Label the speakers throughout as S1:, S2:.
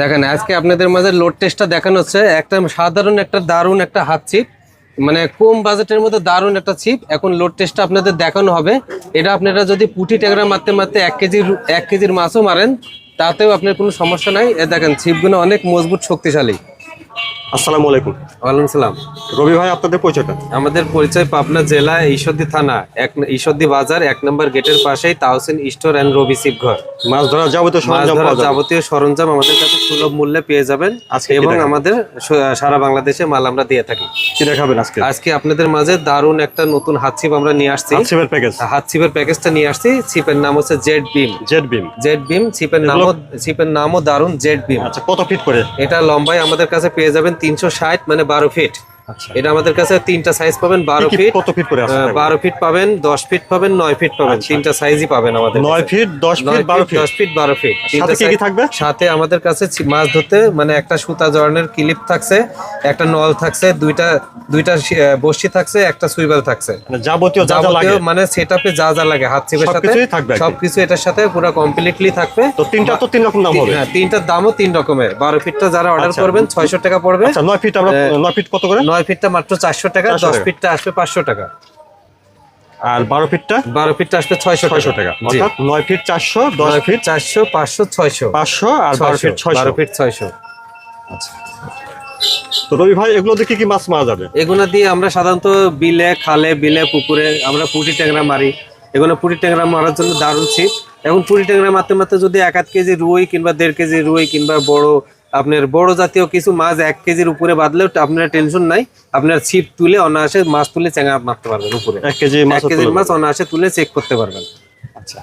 S1: দেখেন, আজকে আপনাদের মাঝে লোড টেস্টটা দেখানো হচ্ছে। একটা সাধারণ একটা দারুণ একটা হাত চিপ মানে কম বাজেটের মধ্যে দারুণ একটা চিপ এখন লোড টেস্টটা আপনাদের দেখানো হবে। এটা আপনারা যদি পুটি ট্যাংরা মারতে মারতে এক কেজির এক কেজির মাছও মারেন, তাতেও আপনার কোনো সমস্যা নাই। এ দেখেন ছিপগুলো অনেক মজবুত, শক্তিশালী।
S2: আসসালামু আলাইকুম।
S1: ওয়ালাইকুম সালাম।
S2: রবি ভাই আপনাদের পরিচয়টা?
S1: আমাদের পরিচয় পাবনা জেলা ঈশ্বরদী থানা এক ঈশ্বরদী বাজার এক নম্বর গেটের পাশেই তাহসিন স্টোর অ্যান্ড রবি ঘর।
S2: মাছ ধরার যাবতীয় সরঞ্জাম
S1: যাবতীয় সরঞ্জাম আমাদের কাছে সুলভ মূল্যে পেয়ে যাবেন
S2: আজকে
S1: এবং আমাদের সারা বাংলাদেশে মাল আমরা দিয়ে থাকি।
S2: কি দেখাবেন আজকে?
S1: আজকে আপনাদের মাঝে দারুণ একটা নতুন হাত ছিপ আমরা নিয়ে আসছি।
S2: আচ্ছা প্যাকেজ
S1: হাত ছিপের প্যাকেজটা নিয়ে আসছি। ছিপের নাম হচ্ছে Z beam
S2: Z beam
S1: Z beam ছিপের নামও ছিপের নামও দারুণ জেড বিম
S2: আচ্ছা কত ফিট করে?
S1: এটা লম্বায় আমাদের কাছে পেয়ে যাবেন তিনশো ষাট মানে বারো ফিট এটা আমাদের কাছে তিনটা সাইজ পাবেন বারো ফিট
S2: কত ফিট করে
S1: বারো ফিট পাবেন দশ ফিট পাবেন নয় ফিট পাবেন তিনটা সাইজই পাবেন আমাদের
S2: নয় ফিট দশ ফিট বারো ফিট
S1: দশ ফিট বারো ফিট তিনটা
S2: থাকবে?
S1: সাথে আমাদের কাছে মাছ ধরতে মানে একটা সুতা জড়ানোর ক্লিপ থাকছে একটা নল থাকছে দুইটা দুইটা বড়শি থাকছে একটা সুইবেল থাকছে।
S2: মানে যাবতীয় যা যা লাগে।
S1: যাবতীয় মানে সেটআপে যা যা লাগে হাত ছিপের সাথে
S2: থাকবে
S1: সবকিছু এটার সাথে পুরো কমপ্লিটলি থাকবে।
S2: তো তিনটা তো তিন রকম দাম হবে।
S1: হ্যাঁ তিনটার দামও তিন রকমের। বারো ফিটটা যারা অর্ডার
S2: আচ্ছা।
S1: করবেন ছয়শো টাকা পড়বে।
S2: আচ্ছা নয় ফিট আমরা নয় ফিট কত করে?
S1: নয় ফিটটা মাত্র চারশো টাকা দশ ফিটটা আসবে পাঁচশো টাকা।
S2: আর বারো ফিটটা?
S1: বারো ফিটটা আসবে ছয়শো
S2: ছয়শো টাকা। অর্থাৎ নয় ফিট চারশো দশ ফিট
S1: চারশো পাঁচশো ছয়শো।
S2: পাঁচশো আর বারো ফিট ছয়শো।
S1: বারো ফিট ছয়শো।
S2: তো রবি ভাই এগুলো দিয়ে কি কি মাছ মারা যাবে?
S1: এগুলো দিয়ে আমরা সাধারণত বিলে খালে বিলে পুকুরে আমরা পুঁটি ট্যাংরা মারি। এগুলো পুঁটি ট্যাংরা মারার জন্য দারুণ ছিপ এখন পুঁটি ট্যাংরা মারতে মারতে যদি এক আধ কেজি রুই কিংবা দেড় কেজি রুই কিংবা বড় আপনার বড় জাতীয় কিছু মাছ এক কেজির উপরে বাঁধলেও আপনার টেনশন নাই। আপনার ছিপ তুলে অনায়াসে মাছ তুলে চেঙ্গা মারতে পারবেন উপরে।
S2: এক কেজি
S1: এক কেজির মাছ অনায়াসে তুলে চেক করতে পারবেন।
S2: আচ্ছা।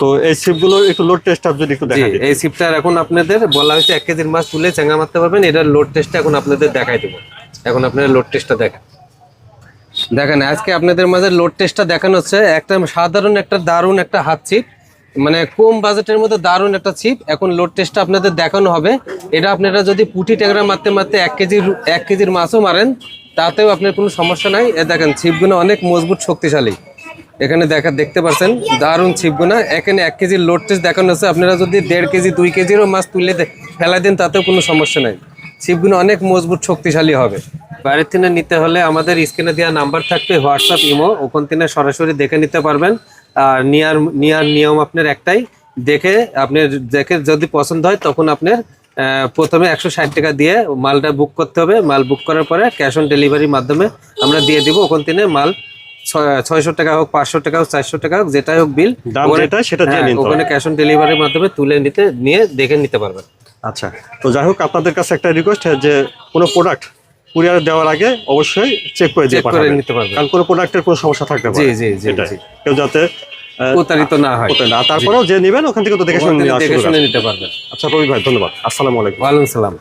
S2: তো এই ছিপগুলো একটু লোড টেস্ট যদি একটু
S1: এই সিপটার এখন আপনাদের বলা হয়েছে এক কেজির মাছ তুলে মারতে পারবেন এটার লোড টেস্টটা এখন আপনাদের দেখাই দেবো। এখন আপনারা লোড টেস্টটা দেখেন। দেখেন আজকে আপনাদের মাঝে লোড টেস্টটা দেখানো হচ্ছে একটা সাধারণ একটা দারুণ একটা হাত চিপ মানে কম বাজেটের মধ্যে দারুণ একটা চিপ এখন লোড টেস্টটা আপনাদের দেখানো হবে। এটা আপনারা যদি পুঁটি ট্যাংরা মারতে মারতে এক কেজির এক কেজির মাছও মারেন, তাতেও আপনার কোনো সমস্যা নাই। এ দেখেন ছিপগুলো অনেক মজবুত, শক্তিশালী। এখানে দেখা, দেখতে পাচ্ছেন, দারুণ ছিপগুনা এখানে এক কেজির লোড টেস্ট দেখানো হচ্ছে আপনারা যদি দেড় কেজি, দুই কেজিরও মাছ তুলে ফেলাই দেন, তাতেও কোনো সমস্যা নাই। ছিপগুলো অনেক মজবুত, শক্তিশালী হবে। বাইরের থেকে নিতে হলে আমাদের স্ক্রিনে দেওয়া নাম্বার থাকবে হোয়াটসঅ্যাপ ইমো ওখান থেকে সরাসরি দেখে নিতে পারবেন। আর নিয়ার নিয়ার নিয়ম আপনার একটাই দেখে আপনি দেখে যদি পছন্দ হয় তখন আপনার আহ, প্রথমে একশো ষাট টাকা দিয়ে মালটা বুক করতে হবে। মাল বুক করার পরে ক্যাশ অন ডেলিভারির মাধ্যমে আমরা দিয়ে দিব। ওখান থেকে মাল ছয়- ছয়শো টাকা হোক পাঁচশো টাকা হোক চারশো টাকা হোক যেটাই হোক বিল ওখানে-
S2: সেটা দিয়ে
S1: হ্যাঁ, ওখানে ক্যাশ অন ডেলিভারির মাধ্যমে তুলে নিতে নিয়ে দেখে নিতে পারবেন।
S2: আচ্ছা তো যাই হোক আপনাদের কাছে একটা রিকোয়েস্ট যে কোনো প্রোডাক্ট কুরিয়ার দেওয়ার আগে অবশ্যই চেক করে দিয়ে
S1: চেক করে নিতে পারবেন।
S2: কারণ কোনো প্রোডাক্টের কোনো সমস্যা থাকতে পারে।
S1: জি জি জি
S2: কেউ যাতে
S1: প্রতারিত না হয়।
S2: না তারপরেও যে নেবেন ওখান থেকে তো দেখে শুনে।
S1: নিতে পারবেন।
S2: আচ্ছা রবি ভাই ধন্যবাদ। আসসালামু আলাইকুম।
S1: ওয়ালাইকুম সালাম।